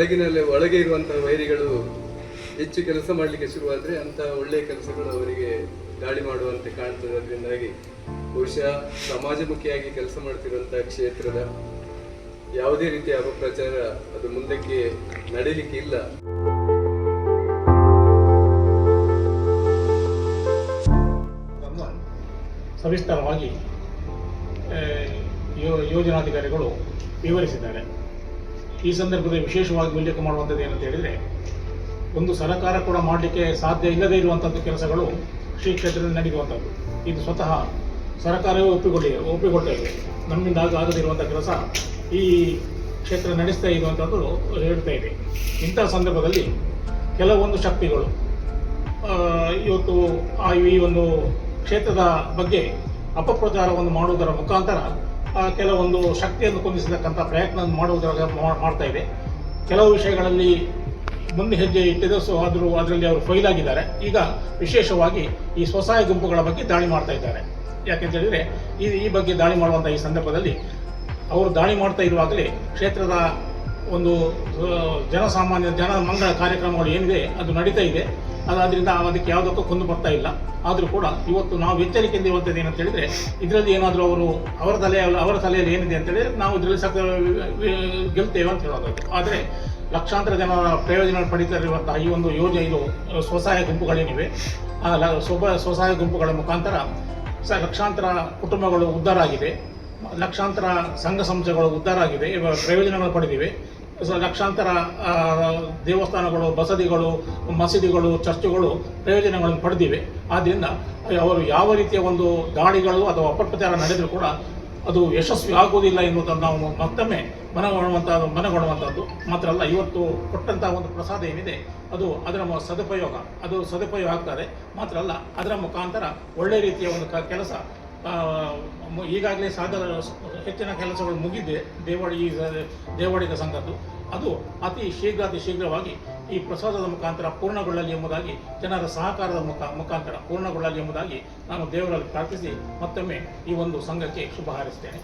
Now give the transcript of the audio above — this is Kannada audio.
ಒಳಗಿನಲ್ಲಿ ಒಳಗೆ ಇರುವಂತಹ ವೈರಿಗಳು ಹೆಚ್ಚು ಕೆಲಸ ಮಾಡಲಿಕ್ಕೆ ಶುರುವಾದ್ರೆ ಅಂತ ಒಳ್ಳೆಯ ಕೆಲಸಗಳು ಅವರಿಗೆ ದಾಳಿ ಮಾಡುವಂತೆ ಕಾಣ್ತದೆ ಅದರಿಂದಾಗಿ ಬಹುಶಃ ಸಮಾಜಮುಖಿಯಾಗಿ ಕೆಲಸ ಮಾಡ್ತಿರುವಂತಹ ಕ್ಷೇತ್ರದ ಯಾವುದೇ ರೀತಿಯ ಅಪಪ್ರಚಾರ ಅದು ಮುಂದಕ್ಕೆ ನಡೀಲಿಕ್ಕೆ ಇಲ್ಲ. ಸವಿಸ್ತಾರವಾಗಿ ಯೋಜನಾಧಿಕಾರಿಗಳು ವಿವರಿಸಿದ್ದಾರೆ. ಈ ಸಂದರ್ಭದಲ್ಲಿ ವಿಶೇಷವಾಗಿ ಉಲ್ಲೇಖ ಮಾಡುವಂಥದ್ದು ಏನಂತ ಹೇಳಿದರೆ, ಒಂದು ಸರಕಾರ ಕೂಡ ಮಾಡಲಿಕ್ಕೆ ಸಾಧ್ಯ ಇಲ್ಲದೇ ಇರುವಂಥದ್ದು ಕೆಲಸಗಳು ಶ್ರೀ ಕ್ಷೇತ್ರದಲ್ಲಿ ನಡೆಯುವಂಥದ್ದು ಇದು ಸ್ವತಃ ಸರ್ಕಾರವೇ ಒಪ್ಪಿಕೊಳ್ಳಿ ಒಪ್ಪಿಕೊಟ್ಟಿದೆ ನಮ್ಮಿಂದ ಆಗ ಆಗದಿರುವಂಥ ಕೆಲಸ ಈ ಕ್ಷೇತ್ರ ನಡೆಸ್ತಾ ಇರುವಂಥದ್ದು ಹೇಳ್ತಾ ಇದೆ. ಇಂಥ ಸಂದರ್ಭದಲ್ಲಿ ಕೆಲವೊಂದು ಶಕ್ತಿಗಳು ಇವತ್ತು ಈ ಒಂದು ಕ್ಷೇತ್ರದ ಬಗ್ಗೆ ಅಪಪ್ರಚಾರವನ್ನು ಮಾಡುವುದರ ಮುಖಾಂತರ ಕೆಲವೊಂದು ಶಕ್ತಿಯನ್ನು ಕುಂದಿಸತಕ್ಕಂಥ ಪ್ರಯತ್ನ ಮಾಡುವುದರ ಮಾಡ್ತಾ ಇದೆ. ಕೆಲವು ವಿಷಯಗಳಲ್ಲಿ ಮುಂದೆ ಹೆಜ್ಜೆ ಇಟ್ಟಿದೆ ಸೊ ಆದರೂ ಅದರಲ್ಲಿ ಅವರು ಫೈಲ್ ಆಗಿದ್ದಾರೆ. ಈಗ ವಿಶೇಷವಾಗಿ ಈ ಸ್ವಸಹಾಯ ಗುಂಪುಗಳ ಬಗ್ಗೆ ದಾಳಿ ಮಾಡ್ತಾ ಇದ್ದಾರೆ. ಯಾಕೆಂತ ಹೇಳಿದರೆ, ಈ ಈ ಬಗ್ಗೆ ದಾಳಿ ಮಾಡುವಂಥ ಈ ಸಂದರ್ಭದಲ್ಲಿ ಅವರು ದಾಳಿ ಮಾಡ್ತಾ ಇರುವಾಗಲೇ ಕ್ಷೇತ್ರದ ಒಂದು ಜನಸಾಮಾನ್ಯ, ಜನ ಮಂಗಳ ಕಾರ್ಯಕ್ರಮಗಳು ಏನಿದೆ, ಅದು ನಡೀತಾ ಇದೆ. ಅದರಿಂದ ಅದಕ್ಕೆ ಯಾವುದಕ್ಕೂ ಕುಂದು ಬರ್ತಾ ಇಲ್ಲ. ಆದರೂ ಕೂಡ ಇವತ್ತು ನಾವು ಎಚ್ಚರಿಕೆಯಿಂದ ಇವತ್ತದ ಏನಂತ ಹೇಳಿದ್ರೆ, ಇದರಲ್ಲಿ ಏನಾದರೂ ಅವರು ಅವರ ತಲೆ, ಅವರ ತಲೆಯಲ್ಲಿ ಏನಿದೆ ಅಂತ ಹೇಳಿದರೆ, ನಾವು ಇದರಲ್ಲಿ ಸಕ ಗೆಲ್ತೇವೆ ಅಂತ ಹೇಳೋದು ಆದರೆ ಲಕ್ಷಾಂತರ ಜನರ ಪ್ರಯೋಜನ ಪಡಿತಾ ಈ ಒಂದು ಯೋಜನೆ, ಇದು ಸ್ವಸಹಾಯ ಗುಂಪುಗಳೇನಿವೆ, ಆ ಸ್ವಭ ಸ್ವಸಹಾಯ ಗುಂಪುಗಳ ಮುಖಾಂತರ ಸ, ಲಕ್ಷಾಂತರ ಕುಟುಂಬಗಳು ಉದ್ಧಾರ ಆಗಿದೆ. ಲಕ್ಷಾಂತರ ಸಂಘ ಸಂಸ್ಥೆಗಳು ಉದ್ಧಾರ ಆಗಿದೆ ಪ್ರಯೋಜನಗಳು ಪಡೆದಿವೆ. ಲಕ್ಷಾಂತರ ದೇವಸ್ಥಾನಗಳು, ಬಸದಿಗಳು, ಮಸೀದಿಗಳು, ಚರ್ಚುಗಳು ಪ್ರಯೋಜನಗಳನ್ನು ಪಡೆದಿವೆ. ಆದ್ದರಿಂದ ಅವರು ಯಾವ ರೀತಿಯ ಒಂದು ದಾಳಿಗಳು ಅಥವಾ ಅಪಪ್ರಚಾರ ನಡೆದರೂ ಕೂಡ ಅದು ಯಶಸ್ವಿ ಆಗುವುದಿಲ್ಲ ಎನ್ನುವುದನ್ನು ನಾವು ಮತ್ತೊಮ್ಮೆ ಮನಗೊಳ್ಳುವಂಥ ಮನಗೊಳ್ಳುವಂಥದ್ದು ಮಾತ್ರ ಅಲ್ಲ, ಇವತ್ತು ಕೊಟ್ಟಂತಹ ಒಂದು ಪ್ರಸಾದ ಏನಿದೆ, ಅದು ಅದರ ಸದುಪಯೋಗ. ಅದು ಸದುಪಯೋಗ ಆಗ್ತದೆ. ಮಾತ್ರ ಅಲ್ಲ, ಅದರ ಮುಖಾಂತರ ಒಳ್ಳೆ ರೀತಿಯ ಒಂದು ಕೆಲಸ ಈಗಾಗಲೇ ಸಾಧನ ಹೆಚ್ಚಿನ ಕೆಲಸಗಳು ಮುಗಿದೆ. ದೇವಾಡಿ ದೇವಾಡಿಗ ಸಂಘದ್ದು ಅದು ಅತಿ ಶೀಘ್ರ, ಅತಿ ಶೀಘ್ರವಾಗಿ ಈ ಪ್ರಸಾದದ ಮುಖಾಂತರ ಪೂರ್ಣಗೊಳ್ಳಲಿ ಎಂಬುದಾಗಿ, ಜನರ ಸಹಕಾರದ ಮುಖ ಮುಖಾಂತರ ಪೂರ್ಣಗೊಳ್ಳಲಿ ಎಂಬುದಾಗಿ ನಾನು ದೇವರಲ್ಲಿ ಪ್ರಾರ್ಥಿಸಿ ಮತ್ತೊಮ್ಮೆ ಈ ಒಂದು ಸಂಘಕ್ಕೆ ಶುಭ ಹಾರೈಸ್ತೇನೆ.